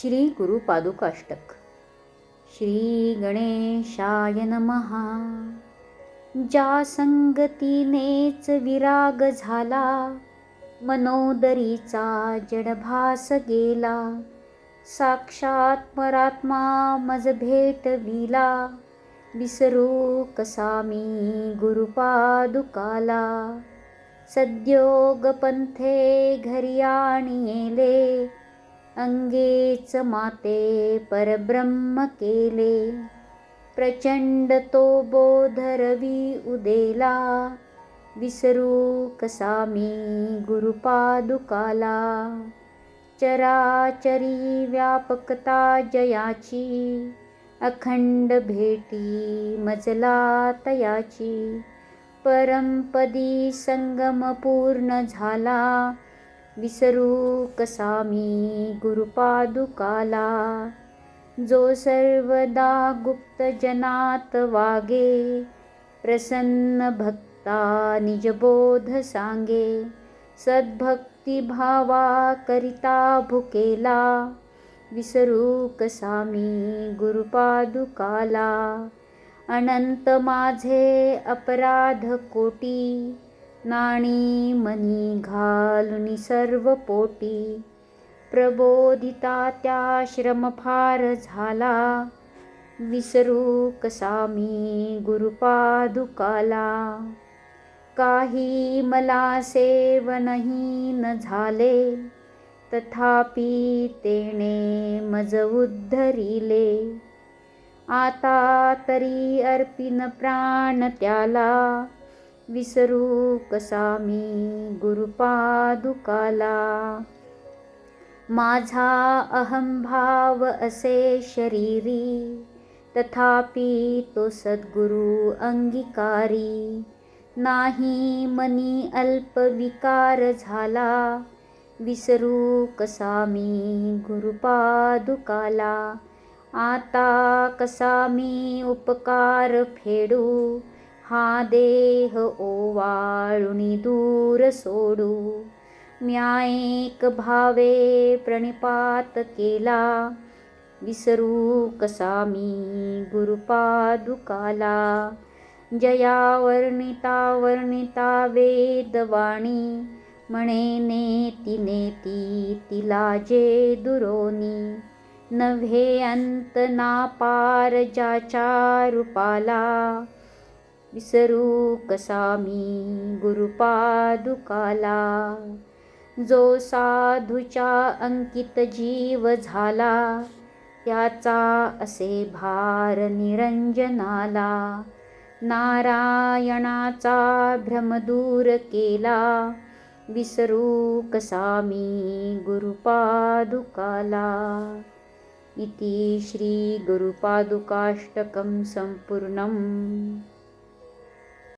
श्री गुरुपादुकाष्टक श्री गणेशाय नमहा ज्या संगतीनेच विराग झाला मनोदरीचा जडभास गेला साक्षात परात्मा मज भेटविला विसरू कसा मी गुरुपादुकाला सद्योग पंथे घरी आणिले अंगेच माते परब्रह्म केले. प्रचंड तो बोधरवी उदेला. विसरू कसा मी गुरुपादुकाला. चराचरी व्यापकता जयाची. अखंड भेटी मजला तयाची. परमपदी संगम पूर्ण झाला. विसरू कसा मी गुरुपादुकाला जो सर्वदा गुप्त जनात वागे प्रसन्न भक्ता निजबोध सांगे सद्भक्ती भावा करिता भुकेला विसरू कसा मी गुरुपादुकाला अनंत माझे अपराध कोटी नाणी मनी घालुनी सर्व पोटी. प्रबोधिता त्या श्रम फार झाला. विसरू कसा मी गुरुपादुकाला. काही मला सेवनही न झाले. तथापि तेने मज उद्धरिले. आता तरी अर्पिन प्राण त्याला. विसरू कसा मी गुरुपादुकाला? माझा अहंभाव असे शरीरी तथापि तो सद्गुरु अंगीकारी. नाही मनी अल्प विकार झाला विसरू कसा मी गुरुपादुकाला? आता कसा मी उपकार फेडू? हा देह ओवाळुनी दूर सोडू. म्यायक भावे प्रणिपात केला. विसरू कसा मी गुरुपादुकाला? जया वर्णिता वर्णिता वेदवाणी. म्हणे नेती नेती तिला जे दुरोनी नव्हे अंत ना पार ज्याच्या रूपाला. विसरू कसा मी गुरुपादुकाला? जो साधूच्या अंकित जीव झाला त्याचा असे भार निरंजनाला. नारायणाचा भ्रम दूर केला विसरू कसा मी गुरुपादुकाला? इति श्री गुरुपादुकाष्टकं सम्पूर्णम्